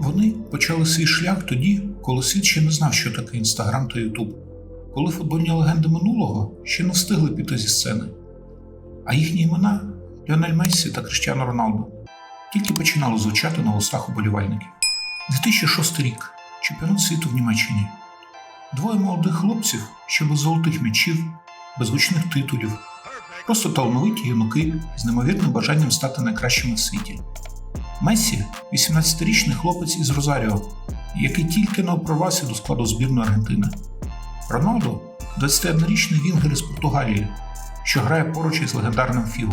Вони почали свій шлях тоді, коли світ ще не знав, що таке Інстаграм та Ютуб, коли футбольні легенди минулого ще не встигли піти зі сцени. А їхні імена Ліонель Мессі та Криштіано Роналду тільки починали звучати на устах уболівальників. 2006 рік чемпіонат світу в Німеччині. Двоє молодих хлопців, що без золотих м'ячів, без гучних титулів, просто талановиті юнаки з неймовірним бажанням стати найкращими в світі. Месі 18-річний хлопець із Розаріо, який тільки не прорвався до складу збірної Аргентини. Роналдо 21-річний вінгер із Португалії, що грає поруч із легендарним Фігу.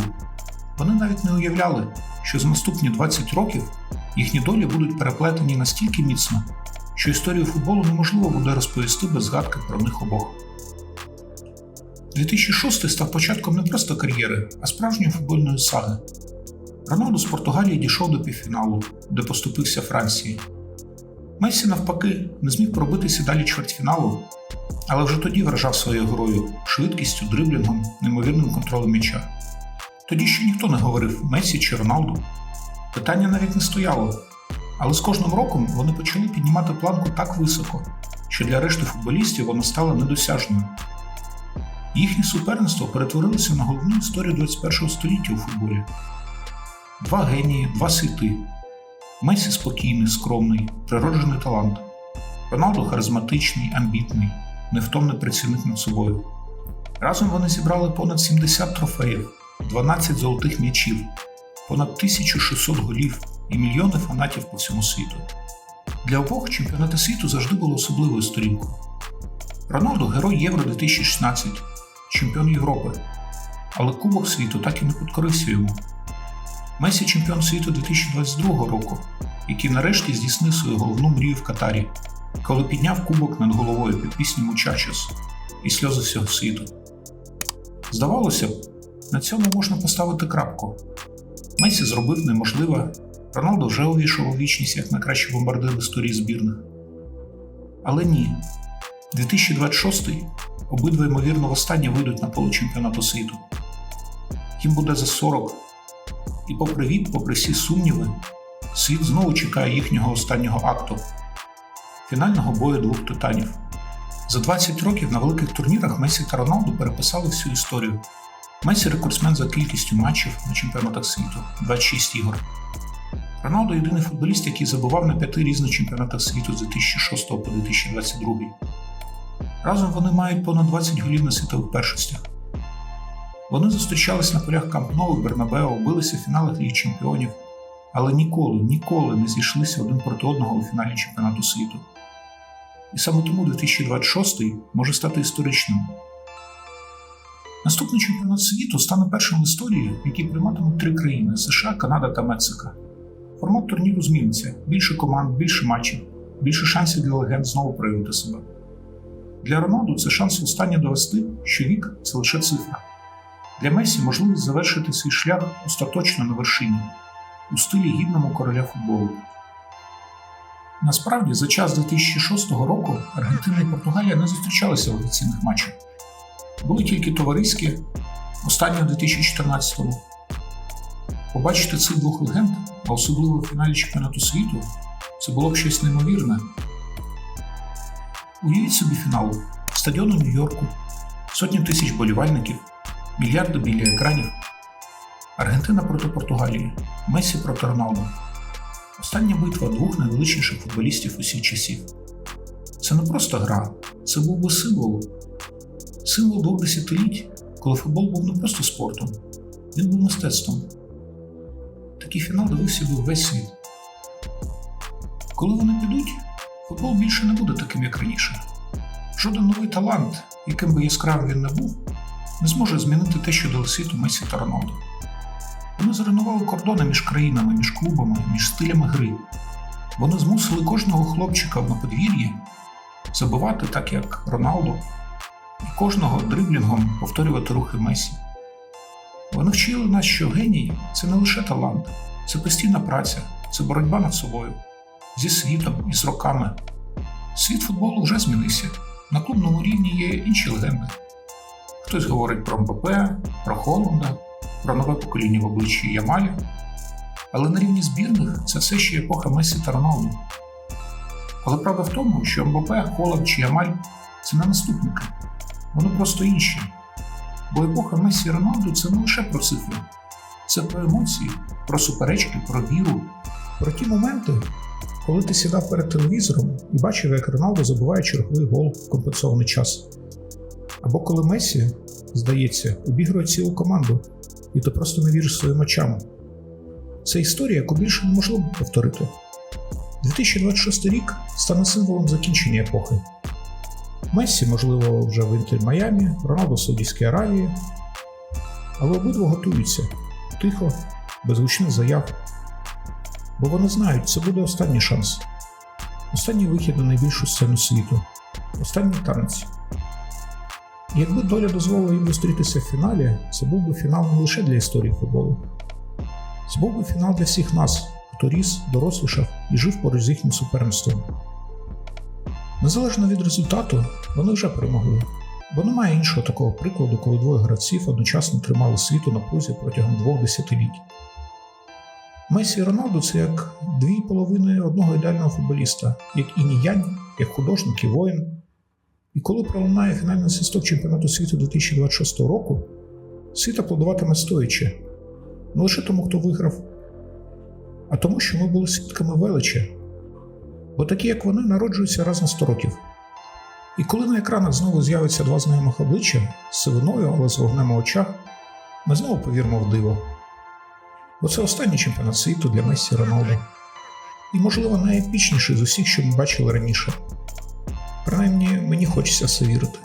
Вони навіть не уявляли, що за наступні 20 років їхні долі будуть переплетені настільки міцно, що історію футболу неможливо буде розповісти без згадки про них обох. 2006 став початком не просто кар'єри, а справжньої футбольної саги. Роналду з Португалії дійшов до півфіналу, де поступився Франції. Месі, навпаки, не зміг пробитися далі чвертьфіналу, але вже тоді вражав своєю грою, швидкістю, дриблінгом, неймовірним контролем м'яча. Тоді ще ніхто не говорив Месі чи Роналду. Питання навіть не стояло. Але з кожним роком вони почали піднімати планку так високо, що для решти футболістів вона стала недосяжною. Їхнє суперництво перетворилося на головну історію 21 століття у футболі. Два генії, два світи. Месі спокійний, скромний, природжений талант. Роналдо харизматичний, амбітний, невтомний працівник над собою. Разом вони зібрали понад 70 трофеїв, 12 золотих м'ячів, понад 1600 голів і мільйони фанатів по всьому світу. Для обох чемпіонати світу завжди було особливою сторінкою. Роналдо герой Євро 2016, чемпіон Європи, але Кубок світу так і не підкорився йому. Месі чемпіон світу 2022 року, який нарешті здійснив свою головну мрію в Катарі, коли підняв кубок над головою під пісню Мучачес і сльози всього світу. Здавалося б, на цьому можна поставити крапку. Месі зробив неможливе, Роналдо вже увійшов у вічність як найкращий бомбардир в історії збірних. Але ні. 2026 обидва ймовірно востаннє вийдуть на поле чемпіонату світу. Їм буде за 40. І попри вік, попри всі сумніви, світ знову чекає їхнього останнього акту фінального бою двох титанів. За 20 років на великих турнірах Месі та Роналду переписали всю історію. Месі рекордсмен за кількістю матчів на чемпіонатах світу 26 ігор. Роналдо єдиний футболіст, який забував на п'яти різних чемпіонатах світу з 2006 по 2022. Разом вони мають понад 20 голів на світових першостях. Вони зустрічались на полях Кампноу Бернабео, билися в фіналах Ліги Чемпіонів, але ніколи, ніколи не зійшлися один проти одного у фіналі чемпіонату світу. І саме тому 2026 може стати історичним. Наступний чемпіонат світу стане першим в історії, який прийматимуть три країни США, Канада та Мексика. Формат турніру зміниться: більше команд, більше матчів, більше шансів для легенд знову проявити себе. Для Роналду це шанс останнє довести, що вік це лише цифра. Для Месі можливість завершити свій шлях остаточно на вершині, у стилі гідному короля футболу. Насправді, за час 2006 року Аргентина і Португалія не зустрічалися в офіційних матчах. Були тільки товариські, останні у 2014-му. Побачити цих двох легенд, а особливо в фіналі чемпіонату світу, це було б щось неймовірне. Уявіть собі фінал стадіон у Нью-Йорку, сотні тисяч болівальників, мільярди біля екранів. Аргентина проти Португалії, Месі проти Роналду. Остання битва двох найвеличніших футболістів усіх часів. Це не просто гра, це був би символ. Символ двох десятиліть, коли футбол був не просто спортом, він був мистецтвом. Такий фінал дивився би весь світ. Коли вони підуть, футбол більше не буде таким, як раніше. Жоден новий талант, яким би яскравим він не був, не зможе змінити те, що дали світу Месі та Роналду. Вони зруйнували кордони між країнами, між клубами, між стилями гри. Вони змусили кожного хлопчика на подвір'ї забивати так, як Роналду, і кожного дриблінгом повторювати рухи Месі. Вони вчили нас, що геній це не лише талант, це постійна праця, це боротьба над собою, зі світом і з роками. Світ футболу вже змінився. На клубному рівні є інші легенди. Хтось говорить про МБП, про Холланда, про нове покоління в обличчі Ямалі. Але на рівні збірних це все ще епоха Месі та Роналду. Але правда в тому, що МБП, Холланд чи Ямаль це не наступники. Вони просто інші. Бо епоха Месі і Роналду це не лише про цифри, це про емоції, про суперечки, про віру, про ті моменти, коли ти сідав перед телевізором і бачив, як Роналдо забиває черговий гол в компенсований час. Або коли Месі, здається, обігрує цілу команду, і ти просто не віриш своїм очам. Це історія, яку більше неможливо повторити. 2026 рік стане символом закінчення епохи. Мессі, можливо, вже в Інтер Майамі, Роналдо в Саудівській Аравії. Але обидва готуються тихо, без гучних заяв. Бо вони знають, це буде останній шанс. Останній вихід на найбільшу сцену світу. Останній танець. І якби доля дозволила їм зустрітися в фіналі, це був би фінал не лише для історії футболу. Це був би фінал для всіх нас, хто ріс, дорослішав і жив поруч з їхнім суперництвом. Незалежно від результату, вони вже перемогли, бо немає іншого такого прикладу, коли двоє гравців одночасно тримали світу на пузі протягом двох десятиліть. Месі і Роналду це як дві половини одного ідеального футболіста, як інь-янь, як художник і воїн. І коли пролунає фінальний свисток чемпіонату світу 2026 року, світ аплодуватиме стоячи. Не лише тому, хто виграв, а тому, що ми були свідками величі. Бо такі, як вони, народжуються раз на 100 років. І коли на екранах знову з'явиться два знайомих обличчя з сивиною, але з вогнем у очах, ми знову повіримо в диво. Бо це останній чемпіонат світу для Месі Роналду. І, можливо, найепічніший з усіх, що ми бачили раніше. Принаймні, мені хочеться це вірити.